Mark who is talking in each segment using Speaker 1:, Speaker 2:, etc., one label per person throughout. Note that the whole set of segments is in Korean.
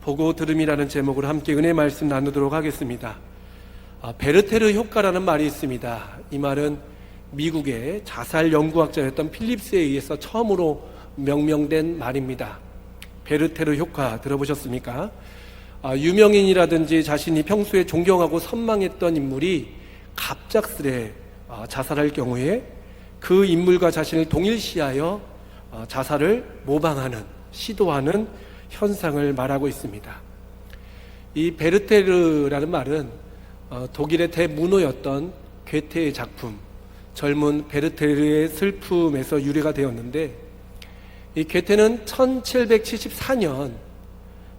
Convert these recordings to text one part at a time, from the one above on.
Speaker 1: 보고 들음이라는 제목으로 함께 은혜 말씀 나누도록 하겠습니다. 아, 베르테르 효과라는 말이 있습니다. 이 말은 미국의 자살 연구학자였던 필립스에 의해서 처음으로 명명된 말입니다. 베르테르 효과 들어보셨습니까? 아, 유명인이라든지 자신이 평소에 존경하고 선망했던 인물이 갑작스레 아, 자살할 경우에 그 인물과 자신을 동일시하여 어, 자살을 모방하는 시도하는 현상을 말하고 있습니다. 이 베르테르라는 말은 어, 독일의 대문호였던 괴테의 작품 젊은 베르테르의 슬픔에서 유래가 되었는데 이 괴테는 1774년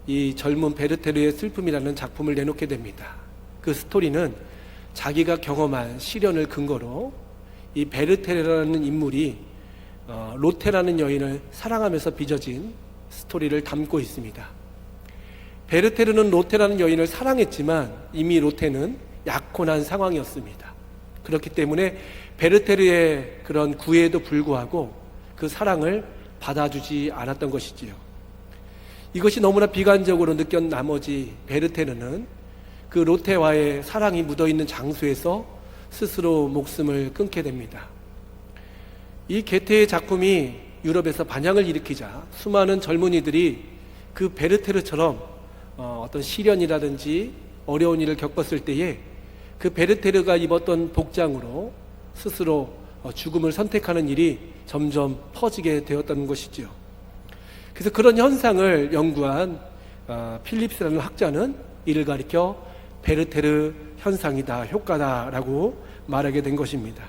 Speaker 1: 이 젊은 베르테르의 슬픔이라는 작품을 내놓게 됩니다. 그 스토리는 자기가 경험한 시련을 근거로 이 베르테르라는 인물이 어, 로테라는 여인을 사랑하면서 빚어진 스토리를 담고 있습니다. 베르테르는 로테라는 여인을 사랑했지만 이미 로테는 약혼한 상황이었습니다. 그렇기 때문에 베르테르의 그런 구애에도 불구하고 그 사랑을 받아주지 않았던 것이지요. 이것이 너무나 비관적으로 느꼈 나머지 베르테르는 그 로테와의 사랑이 묻어 있는 장소에서 스스로 목숨을 끊게 됩니다. 이 게테의 작품이 유럽에서 반향을 일으키자 수많은 젊은이들이 그 베르테르처럼 어, 어떤 시련이라든지 어려운 일을 겪었을 때에 그 베르테르가 입었던 복장으로 스스로 어, 죽음을 선택하는 일이 점점 퍼지게 되었다는 것이죠. 그래서 그런 현상을 연구한 어, 필립스라는 학자는 이를 가리켜 베르테르 현상이다, 효과다라고 말하게 된 것입니다.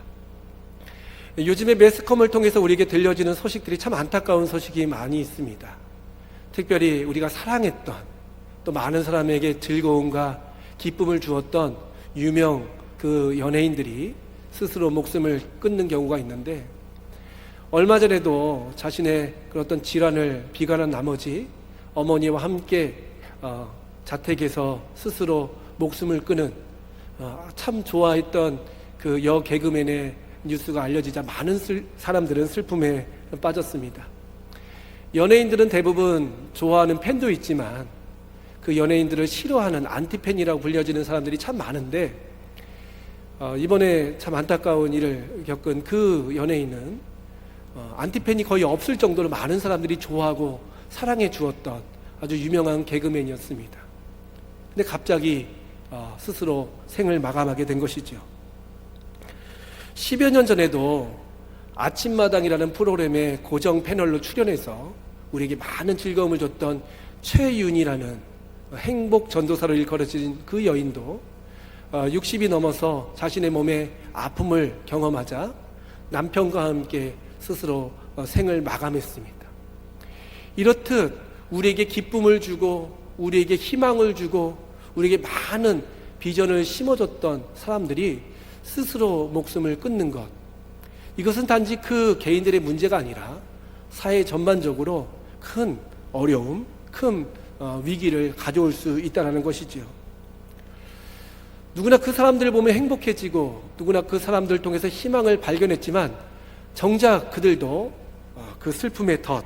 Speaker 1: 요즘에 매스컴을 통해서 우리에게 들려지는 소식들이 참 안타까운 소식이 많이 있습니다. 특별히 우리가 사랑했던 또 많은 사람에게 즐거움과 기쁨을 주었던 유명 그 연예인들이 스스로 목숨을 끊는 경우가 있는데 얼마 전에도 자신의 그 어떤 질환을 비관한 나머지 어머니와 함께 어, 자택에서 스스로 목숨을 끊은 어, 참 좋아했던 그 여 개그맨의 뉴스가 알려지자 많은 슬, 사람들은 슬픔에 빠졌습니다. 연예인들은 대부분 좋아하는 팬도 있지만 그 연예인들을 싫어하는 안티팬이라고 불려지는 사람들이 참 많은데 어, 이번에 참 안타까운 일을 겪은 그 연예인은 어, 안티팬이 거의 없을 정도로 많은 사람들이 좋아하고 사랑해 주었던 아주 유명한 개그맨이었습니다. 근데 갑자기 어, 스스로 생을 마감하게 된 것이죠. 10여 년 전에도 아침마당이라는 프로그램에 고정 패널로 출연해서 우리에게 많은 즐거움을 줬던 최윤이라는 행복 전도사를 일컬어진 그 여인도 60이 넘어서 자신의 몸에 아픔을 경험하자 남편과 함께 스스로 어, 생을 마감했습니다. 이렇듯 우리에게 기쁨을 주고 우리에게 희망을 주고 우리에게 많은 비전을 심어줬던 사람들이 스스로 목숨을 끊는 것. 이것은 단지 그 개인들의 문제가 아니라 사회 전반적으로 큰 어려움, 큰 어, 위기를 가져올 수 있다는 것이지요. 누구나 그 사람들을 보면 행복해지고 누구나 그 사람들을 통해서 희망을 발견했지만 정작 그들도 어, 그 슬픔의 덫,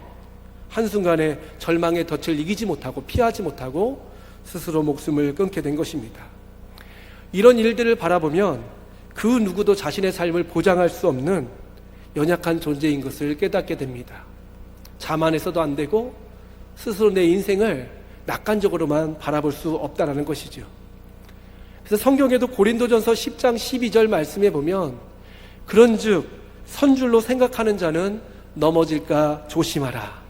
Speaker 1: 한순간에 절망의 덫을 이기지 못하고 피하지 못하고 스스로 목숨을 끊게 된 것입니다. 이런 일들을 바라보면 그 누구도 자신의 삶을 보장할 수 없는 연약한 존재인 것을 깨닫게 됩니다. 자만해서도 안 되고 스스로 내 인생을 낙관적으로만 바라볼 수 없다라는 것이죠. 그래서 성경에도 고린도전서 10장 12절 말씀에 보면 그런즉 선줄로 생각하는 자는 넘어질까 조심하라.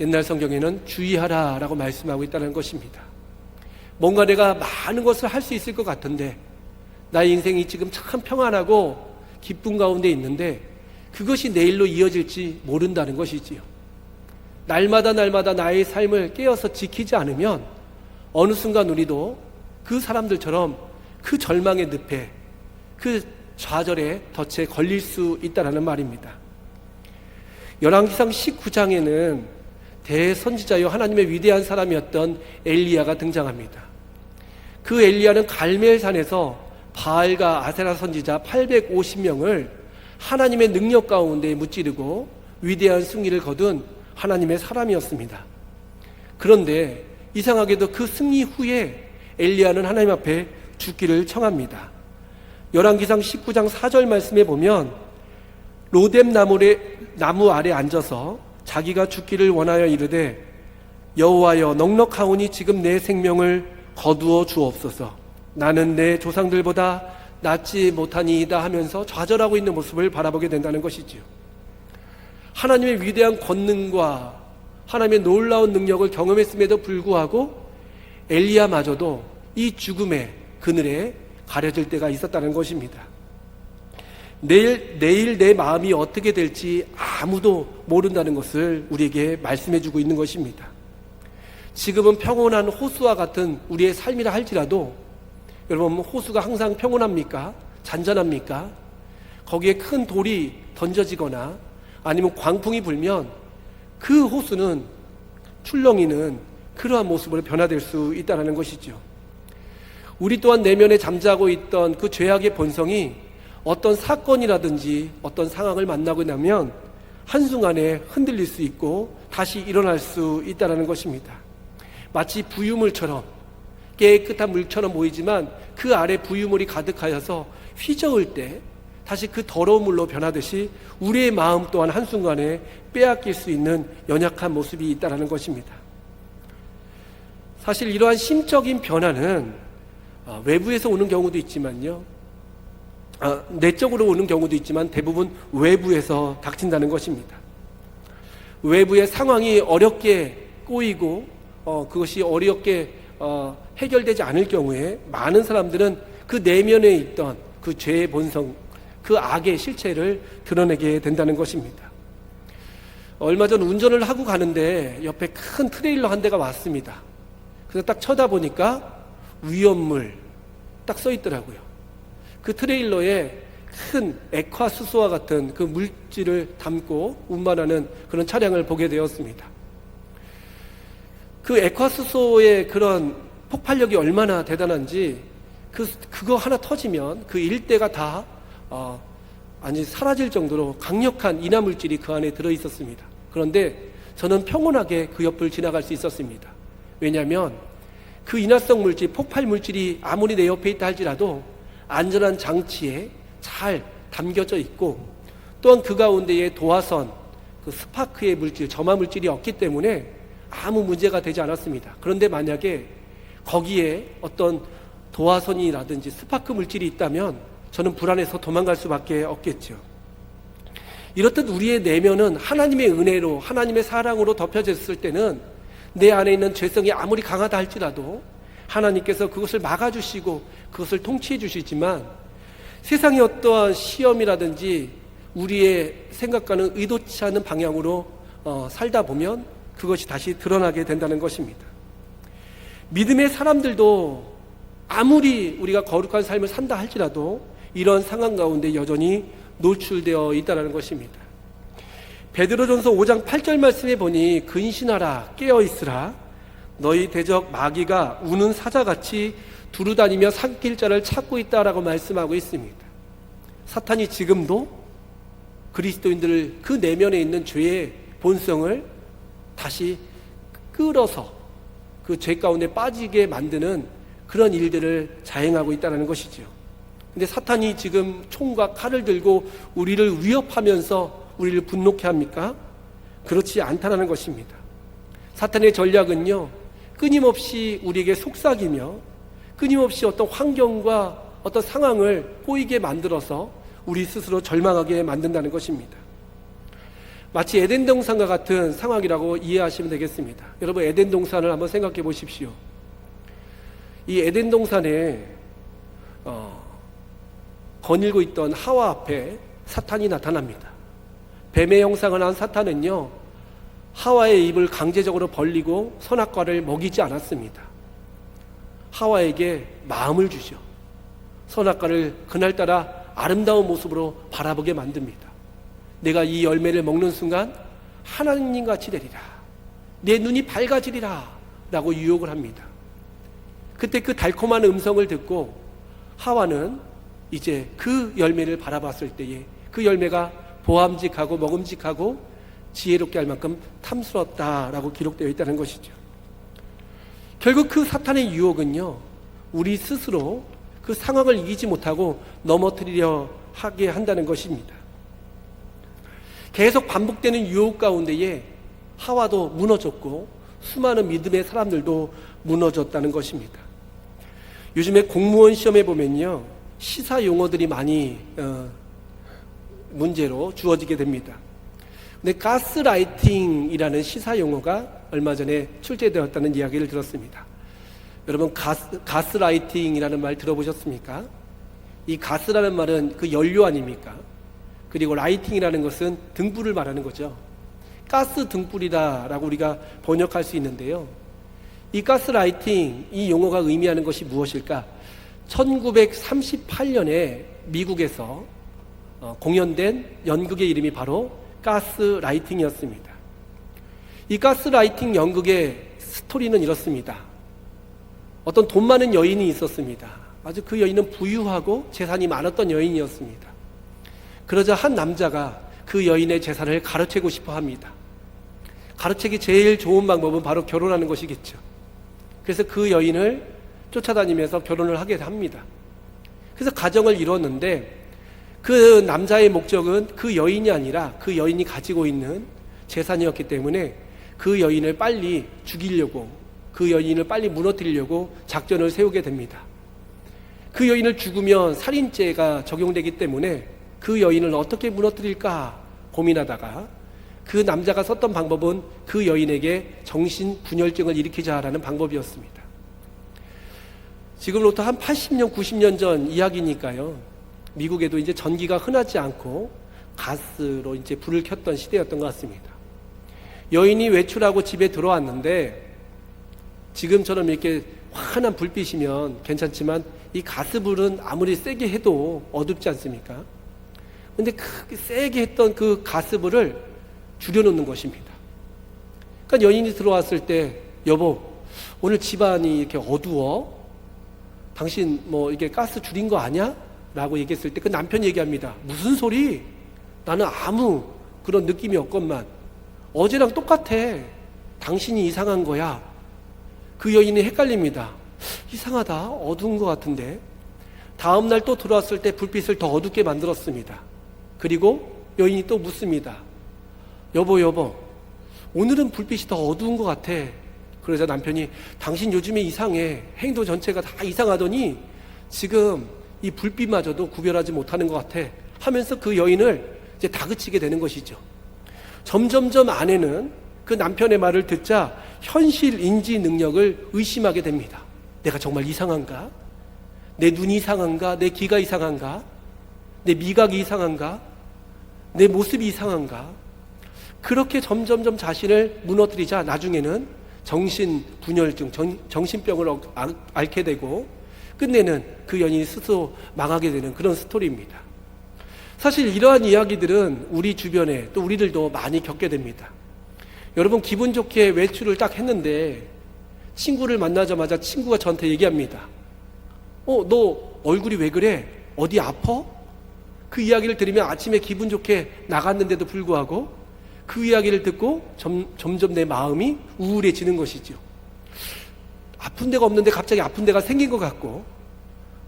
Speaker 1: 옛날 성경에는 주의하라라고 말씀하고 있다는 것입니다. 뭔가 내가 많은 것을 할 수 있을 것 같은데 나의 인생이 지금 참 평안하고 기쁨 가운데 있는데 그것이 내일로 이어질지 모른다는 것이지요. 날마다 날마다 나의 삶을 깨어서 지키지 않으면 어느 순간 우리도 그 사람들처럼 그 절망의 늪에 그 좌절의 덫에 걸릴 수 있다는 말입니다. 열왕기상 19장에는 대선지자요 하나님의 위대한 사람이었던 엘리야가 등장합니다. 그 엘리야는 갈멜산에서 바알과 아세라 선지자 850명을 하나님의 능력 가운데 무찌르고 위대한 승리를 거둔 하나님의 사람이었습니다. 그런데 이상하게도 그 승리 후에 엘리야는 하나님 앞에 죽기를 청합니다. 열왕기상 19장 4절 말씀에 보면 로뎀 나무에, 나무 아래 앉아서 자기가 죽기를 원하여 이르되 여호와여 넉넉하오니 지금 내 생명을 거두어 주옵소서 나는 내 조상들보다 낫지 못하니이다 하면서 좌절하고 있는 모습을 바라보게 된다는 것이지요. 하나님의 위대한 권능과 하나님의 놀라운 능력을 경험했음에도 불구하고 엘리야마저도 이 죽음의 그늘에 가려질 때가 있었다는 것입니다. 내일, 내일 내 마음이 어떻게 될지 아무도 모른다는 것을 우리에게 말씀해 주고 있는 것입니다. 지금은 평온한 호수와 같은 우리의 삶이라 할지라도 여러분 호수가 항상 평온합니까? 잔잔합니까? 거기에 큰 돌이 던져지거나 아니면 광풍이 불면 그 호수는 출렁이는 그러한 모습으로 변화될 수 있다는 것이죠. 우리 또한 내면에 잠자고 있던 그 죄악의 본성이 어떤 사건이라든지 어떤 상황을 만나고 나면 한순간에 흔들릴 수 있고 다시 일어날 수 있다는 것입니다. 마치 부유물처럼 깨끗한 물처럼 보이지만 그 아래 부유물이 가득하여서 휘저을 때 다시 그 더러운 물로 변하듯이 우리의 마음 또한 한순간에 빼앗길 수 있는 연약한 모습이 있다는 것입니다. 사실 이러한 심적인 변화는 아, 외부에서 오는 경우도 있지만요. 아, 내적으로 오는 경우도 있지만 대부분 외부에서 닥친다는 것입니다. 외부의 상황이 어렵게 꼬이고 어, 그것이 어렵게 어, 해결되지 않을 경우에 많은 사람들은 그 내면에 있던 그 죄의 본성, 그 악의 실체를 드러내게 된다는 것입니다. 얼마 전 운전을 하고 가는데 옆에 큰 트레일러 한 대가 왔습니다. 그래서 딱 쳐다보니까 위험물 딱 써 있더라고요. 그 트레일러에 큰 액화수소와 같은 그 물질을 담고 운반하는 그런 차량을 보게 되었습니다. 그 액화수소의 그런 폭발력이 얼마나 대단한지 그, 그거 하나 터지면 그 일대가 다, 어, 아니, 사라질 정도로 강력한 인화물질이 그 안에 들어 있었습니다. 그런데 저는 평온하게 그 옆을 지나갈 수 있었습니다. 왜냐하면 그 인화성 물질, 폭발 물질이 아무리 내 옆에 있다 할지라도 안전한 장치에 잘 담겨져 있고 또한 그 가운데에 도화선, 그 스파크의 물질, 점화 물질이 없기 때문에 아무 문제가 되지 않았습니다. 그런데 만약에 거기에 어떤 도화선이라든지 스파크 물질이 있다면 저는 불안해서 도망갈 수밖에 없겠죠. 이렇듯 우리의 내면은 하나님의 은혜로 하나님의 사랑으로 덮여졌을 때는 내 안에 있는 죄성이 아무리 강하다 할지라도 하나님께서 그것을 막아주시고 그것을 통치해 주시지만 세상의 어떠한 시험이라든지 우리의 생각과는 의도치 않은 방향으로 어, 살다 보면 그것이 다시 드러나게 된다는 것입니다. 믿음의 사람들도 아무리 우리가 거룩한 삶을 산다 할지라도 이런 상황 가운데 여전히 노출되어 있다는 것입니다. 베드로전서 5장 8절 말씀에 보니 근신하라 깨어 있으라 너희 대적 마귀가 우는 사자같이 두루다니며 삼킬 자를 찾고 있다라고 말씀하고 있습니다. 사탄이 지금도 그리스도인들을 그 내면에 있는 죄의 본성을 다시 끌어서 그 죄 가운데 빠지게 만드는 그런 일들을 자행하고 있다는 것이죠. 근데 사탄이 지금 총과 칼을 들고 우리를 위협하면서 우리를 분노케 합니까? 그렇지 않다는 것입니다. 사탄의 전략은요, 끊임없이 우리에게 속삭이며 끊임없이 어떤 환경과 어떤 상황을 꼬이게 만들어서 우리 스스로 절망하게 만든다는 것입니다. 마치 에덴 동산과 같은 상황이라고 이해하시면 되겠습니다. 여러분 에덴 동산을 한번 생각해 보십시오. 이 에덴 동산에 어, 거닐고 있던 하와 앞에 사탄이 나타납니다. 뱀의 형상을 한 사탄은요, 하와의 입을 강제적으로 벌리고 선악과를 먹이지 않았습니다. 하와에게 마음을 주죠. 선악과를 그날따라 아름다운 모습으로 바라보게 만듭니다. 내가 이 열매를 먹는 순간 하나님 같이 되리라. 내 눈이 밝아지리라. 라고 유혹을 합니다. 그때 그 달콤한 음성을 듣고 하와는 이제 그 열매를 바라봤을 때에 그 열매가 보암직하고 먹음직하고 지혜롭게 할 만큼 탐스럽다라고 기록되어 있다는 것이죠. 결국 그 사탄의 유혹은요, 우리 스스로 그 상황을 이기지 못하고 넘어뜨리려 하게 한다는 것입니다. 계속 반복되는 유혹 가운데에 하와도 무너졌고 수많은 믿음의 사람들도 무너졌다는 것입니다. 요즘에 공무원 시험에 보면요, 시사 용어들이 많이 어, 문제로 주어지게 됩니다. 근데 가스라이팅이라는 시사 용어가 얼마 전에 출제되었다는 이야기를 들었습니다. 여러분 가스, 가스라이팅이라는 말 들어보셨습니까? 이 가스라는 말은 그 연료 아닙니까? 그리고 라이팅이라는 것은 등불을 말하는 거죠. 가스 등불이다라고 우리가 번역할 수 있는데요. 이 가스 라이팅 이 용어가 의미하는 것이 무엇일까? 1938년에 미국에서 어, 공연된 연극의 이름이 바로 가스 라이팅이었습니다. 이 가스 라이팅 연극의 스토리는 이렇습니다. 어떤 돈 많은 여인이 있었습니다. 아주 그 여인은 부유하고 재산이 많았던 여인이었습니다. 그러자 한 남자가 그 여인의 재산을 가로채고 싶어 합니다. 가로채기 제일 좋은 방법은 바로 결혼하는 것이겠죠. 그래서 그 여인을 쫓아다니면서 결혼을 하게 합니다. 그래서 가정을 이뤘는데 그 남자의 목적은 그 여인이 아니라 그 여인이 가지고 있는 재산이었기 때문에 그 여인을 빨리 죽이려고 그 여인을 빨리 무너뜨리려고 작전을 세우게 됩니다. 그 여인을 죽으면 살인죄가 적용되기 때문에 그 여인을 어떻게 무너뜨릴까 고민하다가 그 남자가 썼던 방법은 그 여인에게 정신 분열증을 일으키자라는 방법이었습니다. 지금으로부터 한 80년, 90년 전 이야기니까요. 미국에도 이제 전기가 흔하지 않고 가스로 이제 불을 켰던 시대였던 것 같습니다. 여인이 외출하고 집에 들어왔는데 지금처럼 이렇게 환한 불빛이면 괜찮지만 이 가스불은 아무리 세게 해도 어둡지 않습니까? 근데 그 세게 했던 그 가스불을 줄여놓는 것입니다. 그러니까 여인이 들어왔을 때 여보 오늘 집안이 이렇게 어두워 당신 뭐 이게 가스 줄인 거 아니야? 라고 얘기했을 때 그 남편이 얘기합니다. 무슨 소리? 나는 아무 그런 느낌이 없건만 어제랑 똑같아. 당신이 이상한 거야. 그 여인이 헷갈립니다. 이상하다. 어두운 것 같은데. 다음날 또 들어왔을 때 불빛을 더 어둡게 만들었습니다. 그리고 여인이 또 묻습니다. 여보, 여보. 오늘은 불빛이 더 어두운 것 같아. 그러자 남편이 당신 요즘에 이상해. 행동 전체가 다 이상하더니 지금 이 불빛마저도 구별하지 못하는 것 같아. 하면서 그 여인을 이제 다그치게 되는 것이죠. 점점점 아내는 그 남편의 말을 듣자 현실 인지 능력을 의심하게 됩니다. 내가 정말 이상한가? 내 눈이 이상한가? 내 귀가 이상한가? 내 미각이 이상한가? 내 모습이 이상한가? 그렇게 점점점 자신을 무너뜨리자 나중에는 정신 분열증, 정, 신병을 앓게 되고 끝내는 그 연인이 스스로 망하게 되는 그런 스토리입니다. 사실 이러한 이야기들은 우리 주변에 또 우리들도 많이 겪게 됩니다. 여러분 기분 좋게 외출을 딱 했는데 친구를 만나자마자 친구가 저한테 얘기합니다. 어, 너 얼굴이 왜 그래? 어디 아파? 그 이야기를 들으면 아침에 기분 좋게 나갔는데도 불구하고 그 이야기를 듣고 점, 점점 내 마음이 우울해지는 것이죠. 아픈 데가 없는데 갑자기 아픈 데가 생긴 것 같고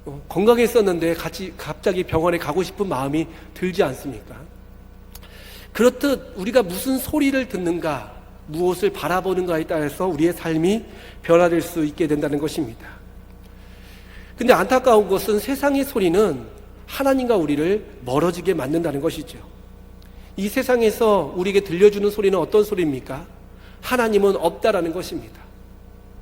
Speaker 1: 어, 건강했었는데 같이 갑자기 병원에 가고 싶은 마음이 들지 않습니까? 그렇듯 우리가 무슨 소리를 듣는가, 무엇을 바라보는가에 따라서 우리의 삶이 변화될 수 있게 된다는 것입니다. 근데 안타까운 것은 세상의 소리는 하나님과 우리를 멀어지게 만든다는 것이죠. 이 세상에서 우리에게 들려주는 소리는 어떤 소리입니까? 하나님은 없다라는 것입니다.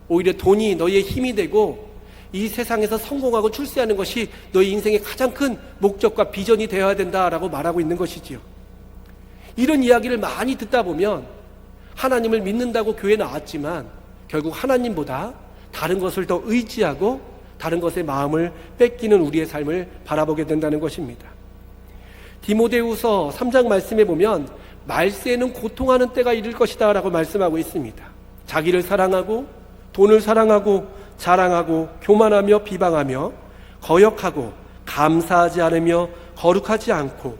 Speaker 1: 오히려 돈이 너희의 힘이 되고 이 세상에서 성공하고 출세하는 것이 너희 인생의 가장 큰 목적과 비전이 되어야 된다라고 말하고 있는 것이지요. 이런 이야기를 많이 듣다 보면 하나님을 믿는다고 교회 나왔지만 결국 하나님보다 다른 것을 더 의지하고 다른 것에 마음을 뺏기는 우리의 삶을 바라보게 된다는 것입니다. 디모데후서 3장 말씀에 보면 말세는 고통하는 때가 이를 것이다라고 말씀하고 있습니다. 자기를 사랑하고 돈을 사랑하고 자랑하고 교만하며 비방하며 거역하고 감사하지 않으며 거룩하지 않고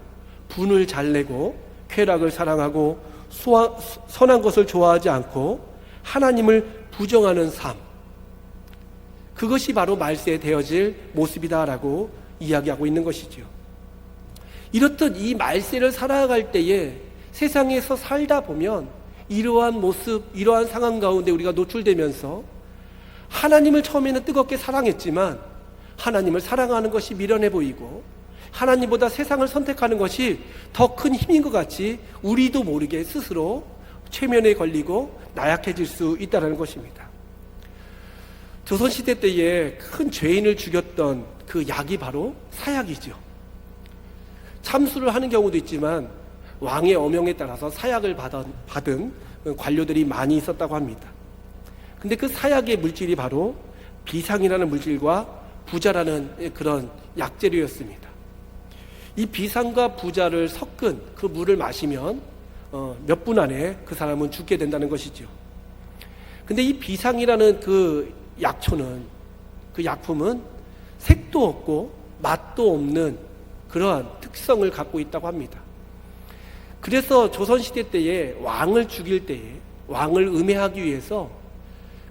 Speaker 1: 분을 잘 내고 쾌락을 사랑하고 수하, 선한 것을 좋아하지 않고 하나님을 부정하는 삶 그것이 바로 말세에 되어질 모습이다라고 이야기하고 있는 것이죠. 이렇듯 이 말세를 살아갈 때에 세상에서 살다 보면 이러한 모습, 이러한 상황 가운데 우리가 노출되면서 하나님을 처음에는 뜨겁게 사랑했지만 하나님을 사랑하는 것이 미련해 보이고 하나님보다 세상을 선택하는 것이 더 큰 힘인 것 같이 우리도 모르게 스스로 최면에 걸리고 나약해질 수 있다는 것입니다. 조선시대 때에 큰 죄인을 죽였던 그 약이 바로 사약이죠. 참수를 하는 경우도 있지만 왕의 어명에 따라서 사약을 받은, 관료들이 많이 있었다고 합니다. 근데 그 사약의 물질이 바로 비상이라는 물질과 부자라는 그런 약재료였습니다. 이 비상과 부자를 섞은 그 물을 마시면 어, 몇분 안에 그 사람은 죽게 된다는 것이죠. 근데 이 비상이라는 그 약초는 그 약품은 색도 없고 맛도 없는 그러한 특성을 갖고 있다고 합니다. 그래서 조선시대 때에 왕을 죽일 때에 왕을 음해하기 위해서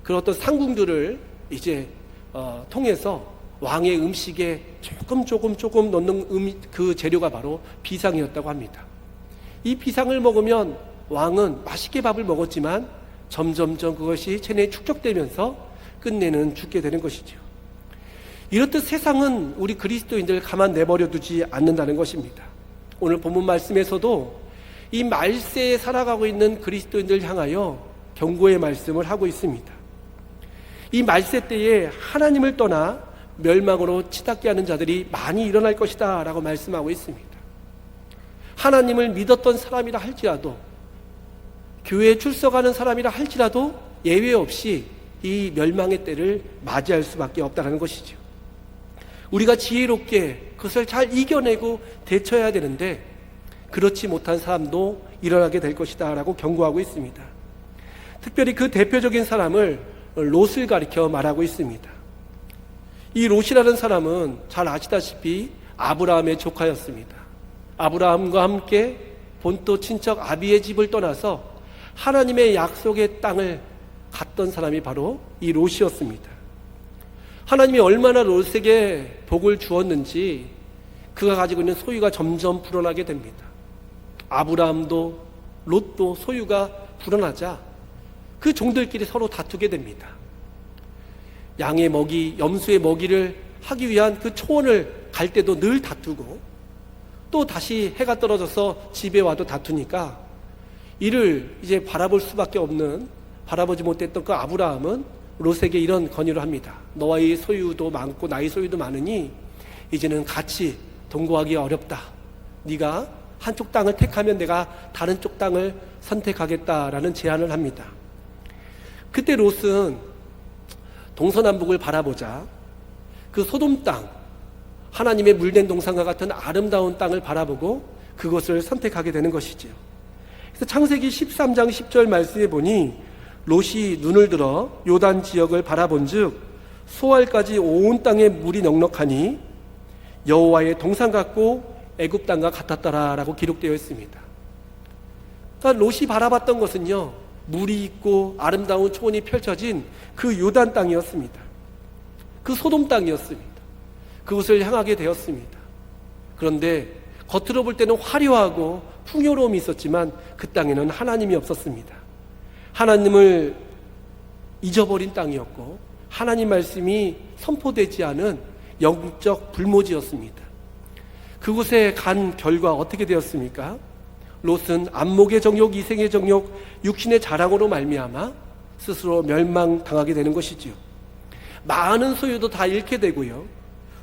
Speaker 1: 그런 어떤 상궁들을 이제 어, 통해서 왕의 음식에 조금 조금 조금 넣는 음, 그 재료가 바로 비상이었다고 합니다. 이 비상을 먹으면 왕은 맛있게 밥을 먹었지만 점점점 그것이 체내에 축적되면서 끝내는 죽게 되는 것이죠. 이렇듯 세상은 우리 그리스도인들 가만 내버려 두지 않는다는 것입니다. 오늘 본문 말씀에서도 이 말세에 살아가고 있는 그리스도인들 향하여 경고의 말씀을 하고 있습니다. 이 말세 때에 하나님을 떠나 멸망으로 치닫게 하는 자들이 많이 일어날 것이다 라고 말씀하고 있습니다. 하나님을 믿었던 사람이라 할지라도 교회에 출석하는 사람이라 할지라도 예외 없이 이 멸망의 때를 맞이할 수밖에 없다는 것이죠. 우리가 지혜롭게 그것을 잘 이겨내고 대처해야 되는데 그렇지 못한 사람도 일어나게 될 것이다 라고 경고하고 있습니다. 특별히 그 대표적인 사람을 롯을 가리켜 말하고 있습니다. 이 롯이라는 사람은 잘 아시다시피 아브라함의 조카였습니다. 아브라함과 함께 본토 친척 아비의 집을 떠나서 하나님의 약속의 땅을 갔던 사람이 바로 이 롯이었습니다. 하나님이 얼마나 롯에게 복을 주었는지 그가 가지고 있는 소유가 점점 불어나게 됩니다. 아브라함도 롯도 소유가 불어나자 그 종들끼리 서로 다투게 됩니다. 양의 먹이, 염소의 먹이를 하기 위한 그 초원을 갈 때도 늘 다투고 또 다시 해가 떨어져서 집에 와도 다투니까 이를 이제 바라볼 수밖에 없는 바라보지 못했던 그 아브라함은 롯에게 이런 건의를 합니다. 너의 소유도 많고 나의 소유도 많으니 이제는 같이 동거하기 어렵다. 네가 한쪽 땅을 택하면 내가 다른 쪽 땅을 선택하겠다라는 제안을 합니다. 그때 롯은 동서남북을 바라보자 그 소돔 땅 하나님의 물된 동산과 같은 아름다운 땅을 바라보고 그것을 선택하게 되는 것이지요. 그래서 창세기 13장 10절 말씀에 보니 롯이 눈을 들어 요단 지역을 바라본즉 소알까지 온 땅에 물이 넉넉하니 여호와의 동산 같고 애굽 땅과 같았더라라고 기록되어 있습니다. 그러니까 롯이 바라봤던 것은요 물이 있고 아름다운 초원이 펼쳐진 그 요단 땅이었습니다. 그 소돔 땅이었습니다. 그곳을 향하게 되었습니다. 그런데 겉으로 볼 때는 화려하고 풍요로움이 있었지만 그 땅에는 하나님이 없었습니다. 하나님을 잊어버린 땅이었고 하나님 말씀이 선포되지 않은 영적 불모지였습니다. 그곳에 간 결과 어떻게 되었습니까? 롯은 안목의 정욕, 이생의 정욕, 육신의 자랑으로 말미암아 스스로 멸망당하게 되는 것이지요. 많은 소유도 다 잃게 되고요.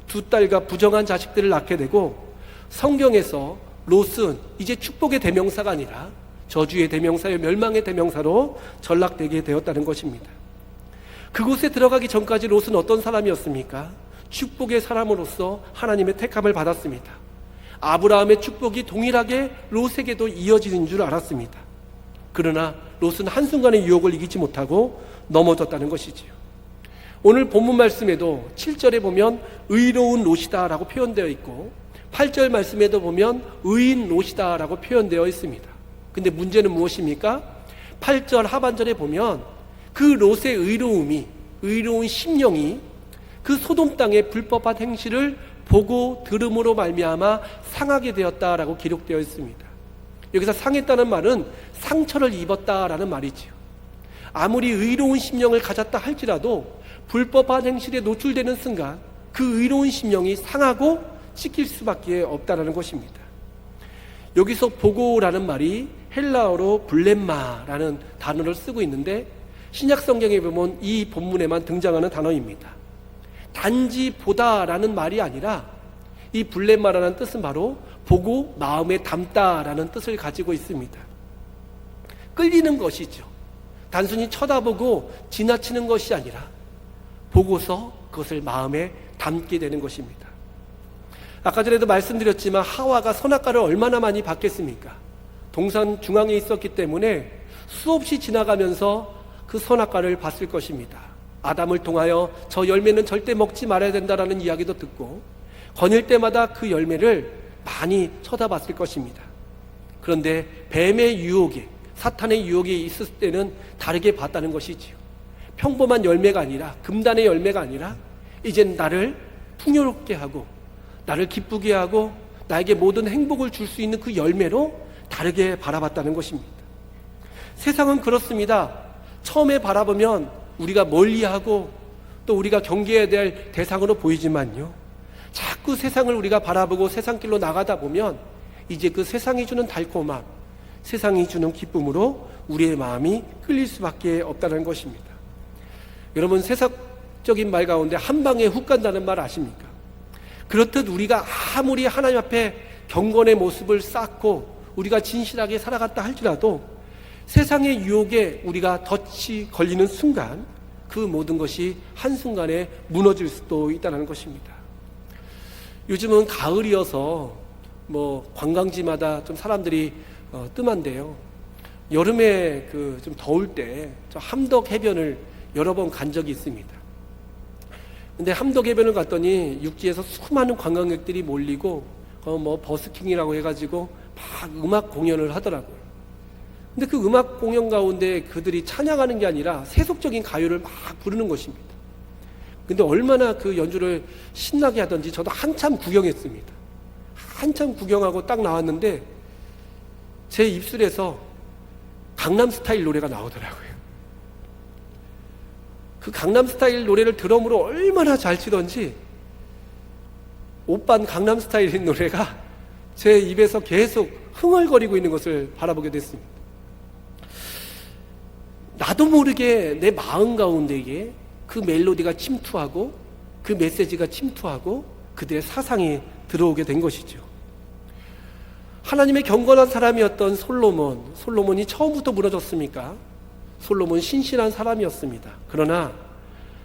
Speaker 1: 두 딸과 부정한 자식들을 낳게 되고 성경에서 롯은 이제 축복의 대명사가 아니라 저주의 대명사요 멸망의 대명사로 전락되게 되었다는 것입니다. 그곳에 들어가기 전까지 롯은 어떤 사람이었습니까? 축복의 사람으로서 하나님의 택함을 받았습니다. 아브라함의 축복이 동일하게 롯에게도 이어지는 줄 알았습니다. 그러나 롯은 한순간의 유혹을 이기지 못하고 넘어졌다는 것이지요. 오늘 본문 말씀에도 7절에 보면 의로운 롯이다라고 표현되어 있고 8절 말씀에도 보면 의인 롯이다라고 표현되어 있습니다. 근데 문제는 무엇입니까? 8절 하반절에 보면 그 롯의 의로움이 의로운 심령이 그 소돔 땅의 불법한 행실을 보고 들음으로 말미암아 상하게 되었다라고 기록되어 있습니다. 여기서 상했다는 말은 상처를 입었다라는 말이지요. 아무리 의로운 심령을 가졌다 할지라도 불법한 행실에 노출되는 순간 그 의로운 심령이 상하고 찢길 수밖에 없다라는 것입니다. 여기서 보고라는 말이 헬라어로 블렘마라는 단어를 쓰고 있는데 신약 성경에 보면 이 본문에만 등장하는 단어입니다. 단지 보다라는 말이 아니라 이 블렘마라는 뜻은 바로 보고 마음에 담다라는 뜻을 가지고 있습니다. 끌리는 것이죠. 단순히 쳐다보고 지나치는 것이 아니라 보고서 그것을 마음에 담게 되는 것입니다. 아까 전에도 말씀드렸지만 하와가 선악과를 얼마나 많이 봤겠습니까? 동산 중앙에 있었기 때문에 수없이 지나가면서 그 선악과를 봤을 것입니다. 아담을 통하여 저 열매는 절대 먹지 말아야 된다라는 이야기도 듣고 거닐 때마다 그 열매를 많이 쳐다봤을 것입니다. 그런데 뱀의 유혹에 사탄의 유혹에 있을 때는 다르게 봤다는 것이지요. 평범한 열매가 아니라 금단의 열매가 아니라 이젠 나를 풍요롭게 하고 나를 기쁘게 하고 나에게 모든 행복을 줄 수 있는 그 열매로 다르게 바라봤다는 것입니다. 세상은 그렇습니다. 처음에 바라보면 우리가 멀리하고 또 우리가 경계해야 될 대상으로 보이지만요. 자꾸 세상을 우리가 바라보고 세상 길로 나가다 보면 이제 그 세상이 주는 달콤함, 세상이 주는 기쁨으로 우리의 마음이 끌릴 수밖에 없다는 것입니다. 여러분 세상적인 말 가운데 한 방에 훅 간다는 말 아십니까? 그렇듯 우리가 아무리 하나님 앞에 경건의 모습을 쌓고 우리가 진실하게 살아갔다 할지라도 세상의 유혹에 우리가 덫이 걸리는 순간 그 모든 것이 한순간에 무너질 수도 있다는 것입니다. 요즘은 가을이어서 뭐 관광지마다 좀 사람들이 어, 뜸한데요. 여름에 그 좀 더울 때저 함덕 해변을 여러 번 간 적이 있습니다. 근데 함덕 해변을 갔더니 육지에서 수많은 관광객들이 몰리고 어, 뭐 버스킹이라고 해가지고 막 음악 공연을 하더라고요. 근데 그 음악 공연 가운데 그들이 찬양하는 게 아니라 세속적인 가요를 막 부르는 것입니다. 근데 얼마나 그 연주를 신나게 하던지 저도 한참 구경했습니다. 한참 구경하고 딱 나왔는데 제 입술에서 강남 스타일 노래가 나오더라고요. 그 강남 스타일 노래를 드럼으로 얼마나 잘 치던지 오빤 강남 스타일인 노래가 제 입에서 계속 흥얼거리고 있는 것을 바라보게 됐습니다. 나도 모르게 내 마음 가운데에 그 멜로디가 침투하고 그 메시지가 침투하고 그들의 사상이 들어오게 된 것이죠. 하나님의 경건한 사람이었던 솔로몬, 솔로몬이 처음부터 무너졌습니까? 솔로몬 신실한 사람이었습니다. 그러나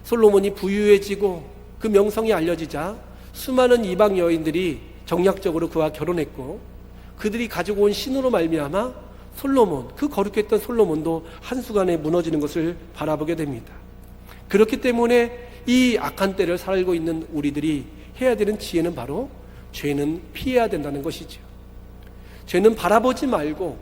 Speaker 1: 솔로몬이 부유해지고 그 명성이 알려지자 수많은 이방 여인들이 정략적으로 그와 결혼했고 그들이 가지고 온 신으로 말미암아 솔로몬, 그 거룩했던 솔로몬도 한순간에 무너지는 것을 바라보게 됩니다. 그렇기 때문에 이 악한 때를 살고 있는 우리들이 해야 되는 지혜는 바로 죄는 피해야 된다는 것이죠. 죄는 바라보지 말고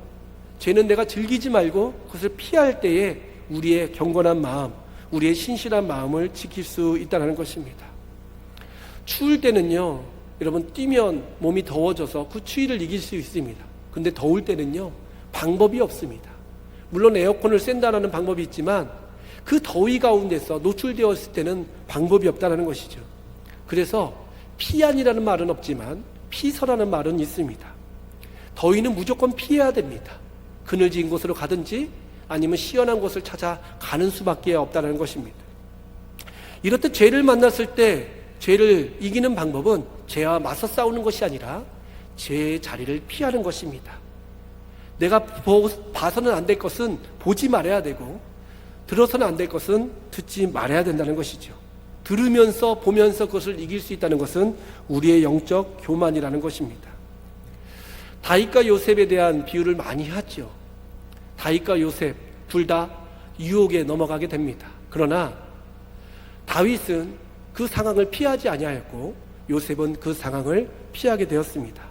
Speaker 1: 죄는 내가 즐기지 말고 그것을 피할 때에 우리의 경건한 마음, 우리의 신실한 마음을 지킬 수 있다는 것입니다. 추울 때는요, 여러분 뛰면 몸이 더워져서 그 추위를 이길 수 있습니다. 근데 더울 때는요, 방법이 없습니다. 물론 에어컨을 쐰다라는 방법이 있지만 그 더위 가운데서 노출되었을 때는 방법이 없다는 것이죠. 그래서 피안이라는 말은 없지만 피서라는 말은 있습니다. 더위는 무조건 피해야 됩니다. 그늘진 곳으로 가든지 아니면 시원한 곳을 찾아 가는 수밖에 없다는 것입니다. 이렇듯 죄를 만났을 때 죄를 이기는 방법은 죄와 맞서 싸우는 것이 아니라 죄의 자리를 피하는 것입니다. 내가 보, 봐서는 안 될 것은 보지 말아야 되고 들어서는 안 될 것은 듣지 말아야 된다는 것이죠. 들으면서 보면서 그것을 이길 수 있다는 것은 우리의 영적 교만이라는 것입니다. 다윗과 요셉에 대한 비유를 많이 하죠. 다윗과 요셉 둘 다 유혹에 넘어가게 됩니다. 그러나 다윗은 그 상황을 피하지 아니하였고 요셉은 그 상황을 피하게 되었습니다.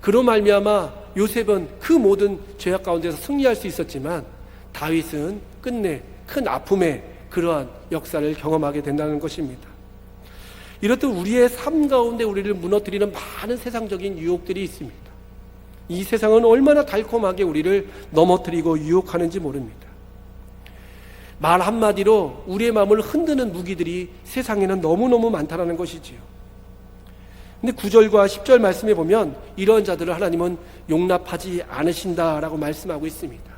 Speaker 1: 그로 말미암아 요셉은 그 모든 죄악 가운데서 승리할 수 있었지만 다윗은 끝내 큰 아픔의 그러한 역사를 경험하게 된다는 것입니다. 이렇듯 우리의 삶 가운데 우리를 무너뜨리는 많은 세상적인 유혹들이 있습니다. 이 세상은 얼마나 달콤하게 우리를 넘어뜨리고 유혹하는지 모릅니다. 말 한마디로 우리의 마음을 흔드는 무기들이 세상에는 너무너무 많다라는 것이지요. 근데 9절과 10절 말씀에 보면 이런 자들을 하나님은 용납하지 않으신다라고 말씀하고 있습니다.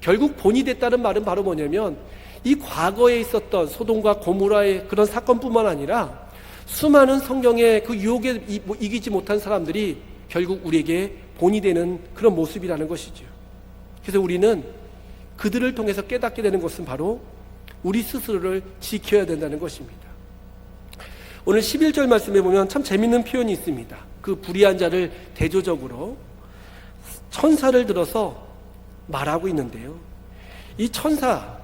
Speaker 1: 결국 본이 됐다는 말은 바로 뭐냐면 이 과거에 있었던 소돔과 고무라의 그런 사건뿐만 아니라 수많은 성경의 그 유혹에 이- 뭐 이기지 못한 사람들이 결국 우리에게 본이 되는 그런 모습이라는 것이죠. 그래서 우리는 그들을 통해서 깨닫게 되는 것은 바로 우리 스스로를 지켜야 된다는 것입니다. 오늘 11절 말씀에 보면 참 재밌는 표현이 있습니다. 그 불의한 자를 대조적으로 천사를 들어서 말하고 있는데요. 이 천사,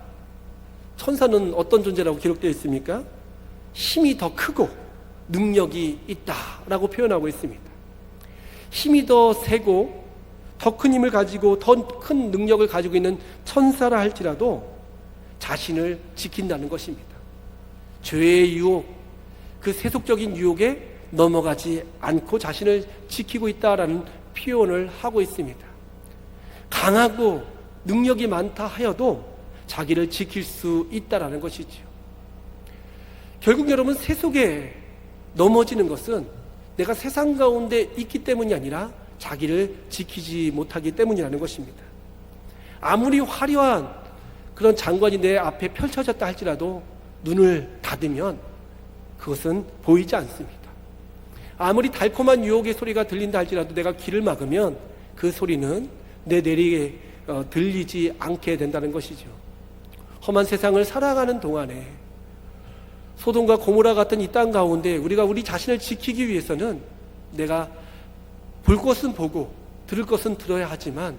Speaker 1: 천사는 어떤 존재라고 기록되어 있습니까? 힘이 더 크고 능력이 있다라고 표현하고 있습니다. 힘이 더 세고 더 큰 힘을 가지고 더 큰 능력을 가지고 있는 천사라 할지라도 자신을 지킨다는 것입니다. 죄의 유혹, 그 세속적인 유혹에 넘어가지 않고 자신을 지키고 있다라는 표현을 하고 있습니다. 강하고 능력이 많다 하여도 자기를 지킬 수 있다라는 것이지요. 결국 여러분 세속에 넘어지는 것은 내가 세상 가운데 있기 때문이 아니라 자기를 지키지 못하기 때문이라는 것입니다. 아무리 화려한 그런 장관이 내 앞에 펼쳐졌다 할지라도 눈을 닫으면 그것은 보이지 않습니다. 아무리 달콤한 유혹의 소리가 들린다 할지라도 내가 귀를 막으면 그 소리는 내 내리에 어, 들리지 않게 된다는 것이죠. 험한 세상을 살아가는 동안에 소돔과 고모라 같은 이 땅 가운데 우리가 우리 자신을 지키기 위해서는 내가 볼 것은 보고 들을 것은 들어야 하지만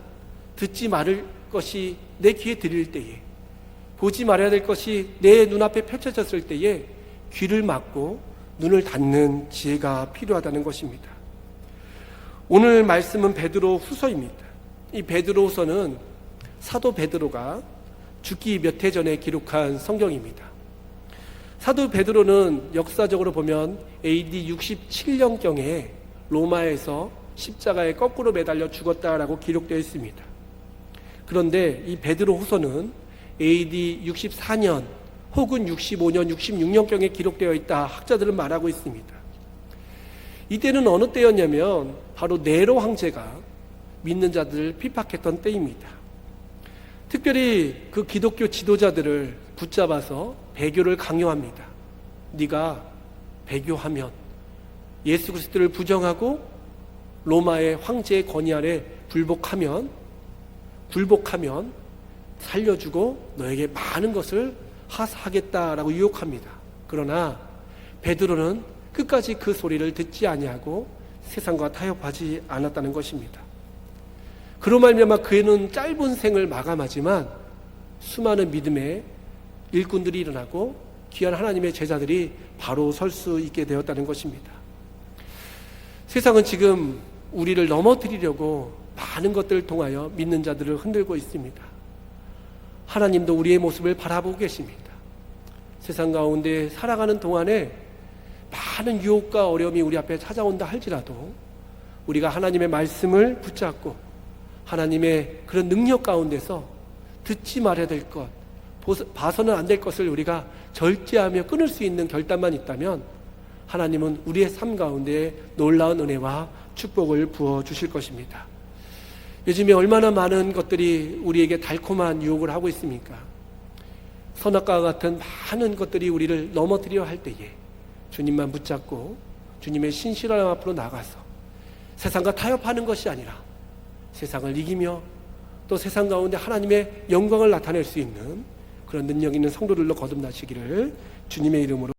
Speaker 1: 듣지 말을 것이 내 귀에 들릴 때에 보지 말아야 될 것이 내 눈앞에 펼쳐졌을 때에 귀를 막고 눈을 닫는 지혜가 필요하다는 것입니다. 오늘 말씀은 베드로 후서입니다. 이 베드로 후서는 사도 베드로가 죽기 몇 해 전에 기록한 성경입니다. 사도 베드로는 역사적으로 보면 AD 67년경에 로마에서 십자가에 거꾸로 매달려 죽었다라고 기록되어 있습니다. 그런데 이 베드로 후서는 AD 64년 혹은 65년, 66년경에 기록되어 있다 학자들은 말하고 있습니다. 이때는 어느 때였냐면 바로 네로 황제가 믿는 자들을 핍박했던 때입니다. 특별히 그 기독교 지도자들을 붙잡아서 배교를 강요합니다. 네가 배교하면 예수 그리스도를 부정하고 로마의 황제의 권위 아래 불복하면 불복하면 살려주고 너에게 많은 것을 하사하겠다라고 유혹합니다. 그러나 베드로는 끝까지 그 소리를 듣지 아니하고 세상과 타협하지 않았다는 것입니다. 그로 말미암아 그는 짧은 생을 마감하지만 수많은 믿음의 일꾼들이 일어나고 귀한 하나님의 제자들이 바로 설 수 있게 되었다는 것입니다. 세상은 지금 우리를 넘어뜨리려고 많은 것들을 통하여 믿는 자들을 흔들고 있습니다. 하나님도 우리의 모습을 바라보고 계십니다. 세상 가운데 살아가는 동안에 많은 유혹과 어려움이 우리 앞에 찾아온다 할지라도 우리가 하나님의 말씀을 붙잡고 하나님의 그런 능력 가운데서 듣지 말아야 될 것, 봐서는 안 될 것을 우리가 절제하며 끊을 수 있는 결단만 있다면 하나님은 우리의 삶 가운데 놀라운 은혜와 축복을 부어 주실 것입니다. 요즘에 얼마나 많은 것들이 우리에게 달콤한 유혹을 하고 있습니까? 선악과 같은 많은 것들이 우리를 넘어뜨려 할 때에 주님만 붙잡고 주님의 신실함 앞으로 나가서 세상과 타협하는 것이 아니라 세상을 이기며 또 세상 가운데 하나님의 영광을 나타낼 수 있는 그런 능력 있는 성도들로 거듭나시기를 주님의 이름으로